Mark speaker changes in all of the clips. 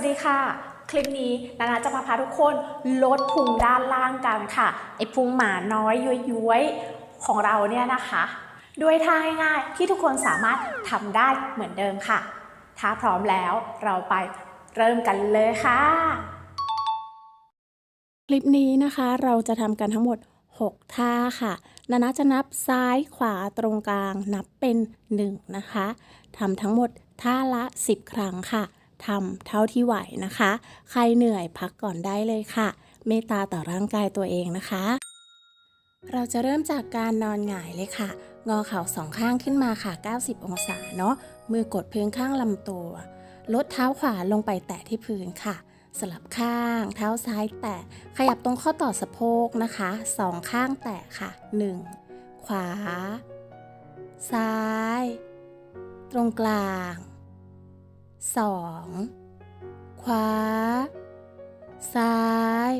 Speaker 1: วัสดีค่ะ คลิปนี้นานาจะมาพาทุกคนลดพุงด้านล่างกันค่ะไอพุงหมาน้อยย้วยๆของเราเนี่ยนะคะด้วยท่าง่ายๆที่ทุกคนสามารถทำได้เหมือนเดิมค่ะ ถ้าพร้อมแล้วเราไปเริ่มกันเลยค่ะ
Speaker 2: คลิปนี้นะคะเราจะทำกันทั้งหมด 6 ท่าค่ะนานาจะนับซ้ายขวาตรงกลางนับเป็น 1 นะคะทำทั้งหมดท่าละ 10 ครั้งค่ะ ทำเท่าที่ไหวนะคะ ใครเหนื่อยพักก่อนได้เลยค่ะ เมตตาต่อร่างกายตัวเองนะคะ เราจะเริ่มจากการนอนหงายเลยค่ะ งอเข่าสองข้างขึ้นมาค่ะ 90 องศาเนาะ มือกดพื้นข้างลำตัว ลดเท้าขวาลงไปแตะที่พื้นค่ะ สลับข้าง เท้าซ้ายแตะ ขยับตรงข้อต่อสะโพกนะคะสองข้างแตะค่ะ 1. ขวา ซ้าย ตรงกลาง 2. ขวา ซ้าย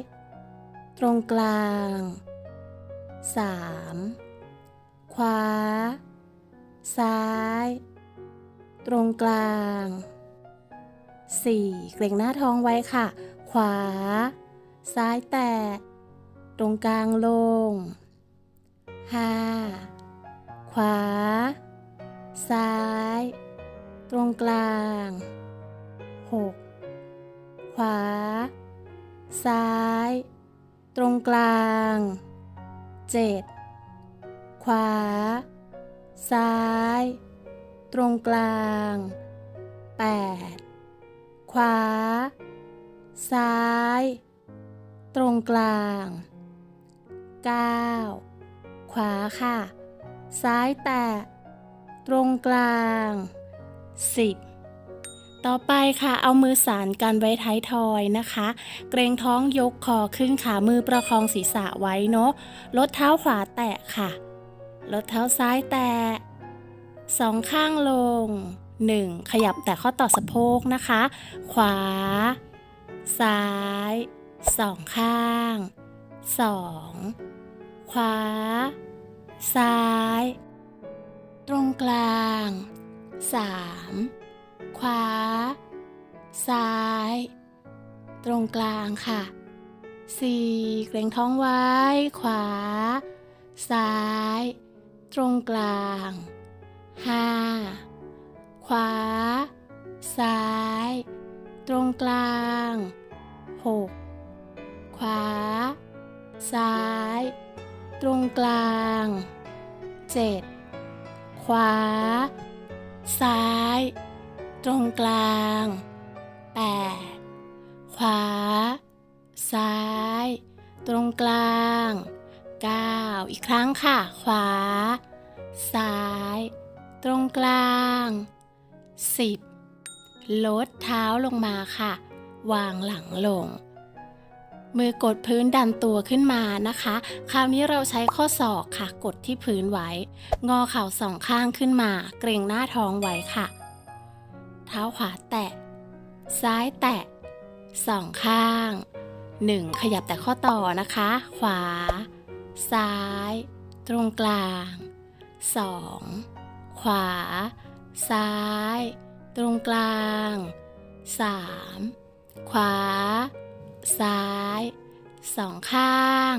Speaker 2: ตรงกลาง 3. ขวา ซ้าย ตรงกลาง 4. เกร็งหน้าท้องไว้ค่ะ ขวา ซ้ายแตะ ตรงกลางลง 5. ขวา ซ้าย ตรงกลาง 6. ขวา ซ้าย ตรงกลาง 7. ขวา ซ้าย ตรงกลาง 8. ขวา ซ้าย ตรงกลาง 9. ขวาค่ะ ซ้ายแตะ ตรงกลาง 10 ต่อไปค่ะเอามือสานกันไว้ท้ายทอยนะคะ เกรงท้องยกคอขึ้นขามือประคองศีรษะไว้เนาะลดเท้าขวาแตะค่ะลดเท้าซ้ายแตะสองข้างลง 1. ขยับแต่ข้อต่อสะโพกนะคะ ขวา ซ้ายสองข้าง 2. ขวา ซ้าย ตรงกลาง 3. ขวา ซ้าย ตรงกลางค่ะ 4. เกรงท้องไว้ ขวา ซ้าย ตรงกลาง 5. ขวา ซ้าย ตรงกลาง 6. ขวา ซ้าย ตรงกลาง 7. ขวา ซ้าย ตรงกลาง 8. ขวา ซ้าย ตรงกลาง 9. อีกครั้งค่ะ ขวา ซ้าย ตรงกลาง 10. ลดเท้าลงมาค่ะ วางหลังลง มือกดพื้นดันตัวขึ้นมานะคะ คราวนี้เราใช้ข้อศอกค่ะ กดที่พื้นไว้ งอเข่าสองข้างขึ้นมา เกรงหน้าท้องไว้ค่ะ เท้าขวาแตะ ซ้ายแตะสองข้าง 1. ขยับแต่ข้อต่อนะคะ ขวา ซ้าย ตรงกลาง 2. ขวา ซ้าย ตรงกลาง 3. ขวา ซ้ายสองข้าง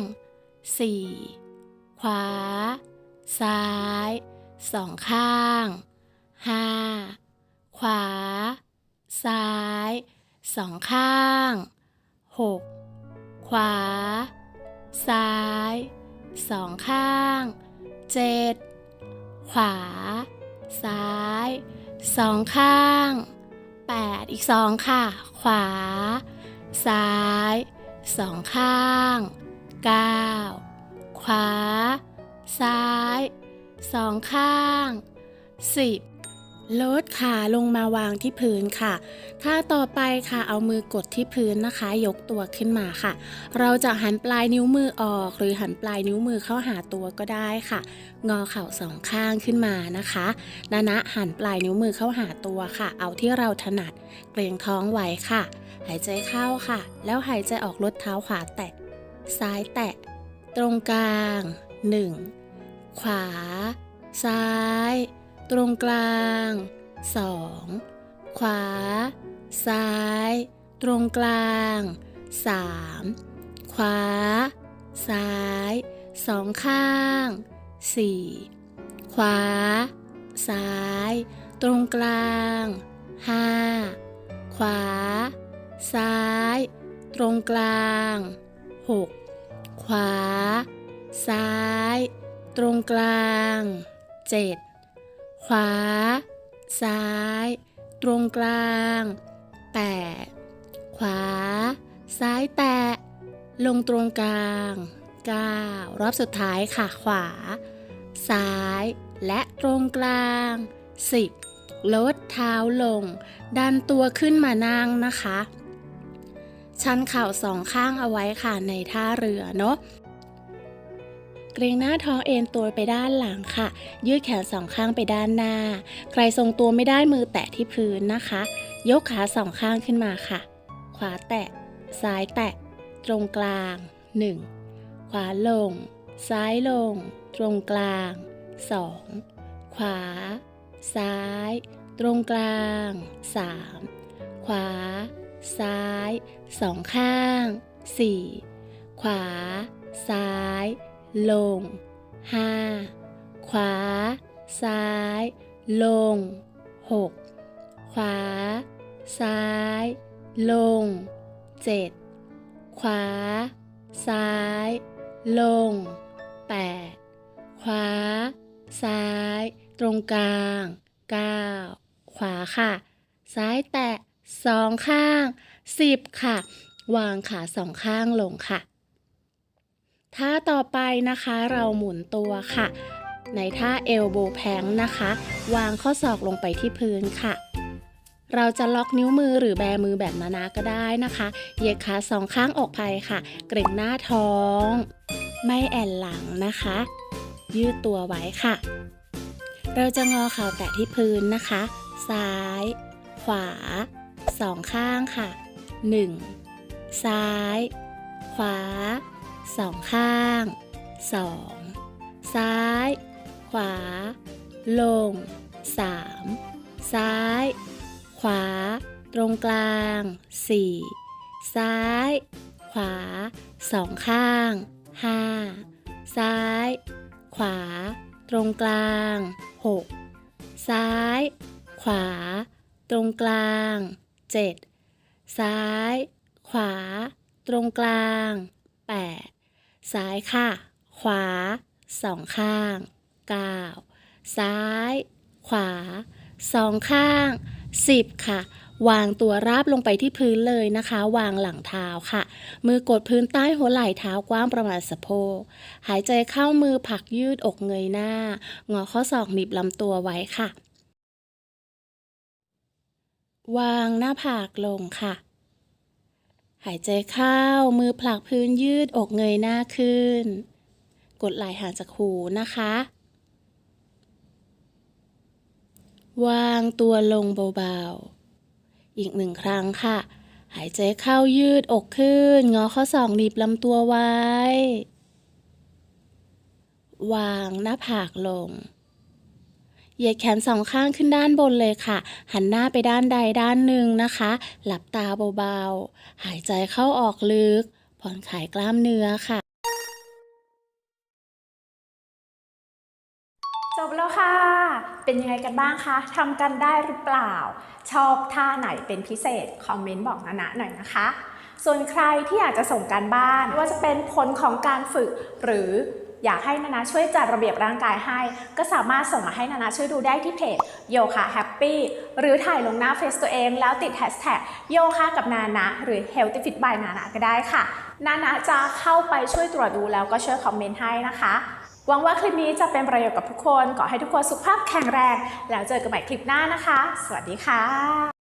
Speaker 2: 4. ขวา ซ้ายสองข้าง 5. ขวา ซ้ายสองข้าง 6. ขวา ซ้ายสองข้าง 7. ขวา ซ้ายสองข้าง 8. อีกสองค่ะ ขวา ซ้ายสองข้าง 9. ขวา ซ้ายสองข้าง 10 ลดขาลงมาวางที่พื้นค่ะ ท่าต่อไปค่ะเอามือกดที่พื้นนะคะ ยกตัวขึ้นมาค่ะ เราจะหันปลายนิ้วมือออก หรือหันปลายนิ้วมือเข้าหาตัวก็ได้ค่ะ งอเข่าสองข้างขึ้นมานะคะนานะหันปลายนิ้วมือเข้าหาตัวค่ะ เอาที่เราถนัดเกรงท้องไว้ค่ะ หายใจเข้าค่ะ แล้วหายใจออกลดเท้าขวาแตะ ซ้ายแตะ ตรงกลาง 1. ขวา ซ้าย ตรงกลาง 2. ขวา ซ้าย ตรงกลาง 3. ขวา ซ้ายสองข้าง 4. ขวา ซ้าย ตรงกลาง 5. ขวา ซ้าย ตรงกลาง 6. ขวา ซ้าย ตรงกลาง 7. ขวา ซ้าย ตรงกลาง 8. ขวา ซ้ายแตะ ลงตรงกลาง9รอบสุดท้ายค่ะ ขวา ซ้าย และตรงกลาง 10 ลดเท้าลง ดันตัวขึ้นมานั่งนะคะ ชันเข่าสองข้างเอาไว้ค่ะในท่าเรือเนาะ เกรงหน้าท้องเอ็นตัวไปด้านหลังค่ะ ยืดแขนสองข้างไปด้านหน้า ใครทรงตัวไม่ได้มือแตะที่พื้นนะคะ ยกขาสองข้างขึ้นมาค่ะ ขวาแตะ ซ้ายแตะ ตรงกลาง 1. ขวาลง ซ้ายลง ตรงกลาง 2. ขวา ซ้าย ตรงกลาง 3. ขวา ซ้ายสองข้าง 4. ขวา ซ้าย ลง 5. ขวา ซ้าย ลง 6. ขวา ซ้าย ลง 7. ขวา ซ้าย ลง 8. ขวา ซ้าย ตรงกลาง 9. ขวาค่ะ ซ้ายแตะสองข้าง 10 ค่ะ วางขาสองข้างลงค่ะ ท่าต่อไปนะคะเราหมุนตัวค่ะ ในท่าเอลโบแพงนะคะ วางข้อศอกลงไปที่พื้นค่ะ เราจะล็อกนิ้วมือหรือแบมือแบบนานาก็ได้นะคะเหยียดขาสองข้างออกไปค่ะ เกร็งหน้าท้อง ไม่แอนหลังนะคะ ยืดตัวไว้ค่ะ เราจะงอเข่าแตะที่พื้นนะคะ ซ้าย ขวาสองข้างค่ะ 1. ซ้าย ขวา สองข้าง 2. ซ้าย ขวา ลง 3. ซ้าย ขวา ตรงกลาง 4. ซ้าย ขวาสองข้าง 5. ซ้าย ขวา ตรงกลาง 6. ซ้าย ขวา ตรงกลาง 7. ซ้าย ขวา ตรงกลาง 8. ซ้ายค่ะ ขวาสองข้าง 9. ซ้าย ขวาสองข้าง10ค่ะ วางตัวราบลงไปที่พื้นเลยนะคะ วางหลังเท้าค่ะ มือกดพื้นใต้หัวไหล่เท้ากว้างประมาณสะโพกหายใจเข้ามือผลักยืดอกเงยหน้างอข้อศอกหนีบลำตัวไว้ค่ะ วางหน้าผากลงค่ะ หายใจเข้ามือผลักพื้นยืดอกเงยหน้าขึ้น กดไหล่ห่างจากหูนะคะ วางตัวลงเบาๆ อีกหนึ่งครั้งค่ะ หายใจเข้ายืดอกขึ้น งอข้อศอกหนีบลำตัวไว้ วางหน้าผากลง เหยียดแขนสองข้างขึ้นด้านบนเลยค่ะ หันหน้าไปด้านใดด้านหนึ่งนะคะ หลับตาเบาๆ หายใจเข้าออกลึก ผ่อนคลายกล้ามเนื้อค่ะ
Speaker 1: จบแล้วค่ะ เป็นยังไงกันบ้างคะทำกันได้หรือเปล่า ชอบท่าไหนเป็นพิเศษ คอมเมนต์บอกนะนะหน่อยนะคะส่วนใครที่อยากจะส่งการบ้านว่าจะเป็นผลของการฝึกหรือ อยากให้นานาช่วยจัดระเบียบร่างกายให้ ก็สามารถส่งมาให้นานาช่วยดูได้ที่เพจโยคะแฮปปี้หรือถ่ายลงหน้าเฟซตัวเองแล้วติดแฮชแท็กโยคะกับนานะหรือ Healthy Fit by นานะก็ได้ค่ะ นานะจะเข้าไปช่วยตรวจดูแล้วก็ช่วยคอมเมนต์ให้นะคะหวังว่าคลิปนี้จะเป็นประโยชน์กับทุกคน ขอให้ทุกคนสุขภาพแข็งแรง แล้วเจอกันใหม่คลิปหน้านะคะ สวัสดีค่ะ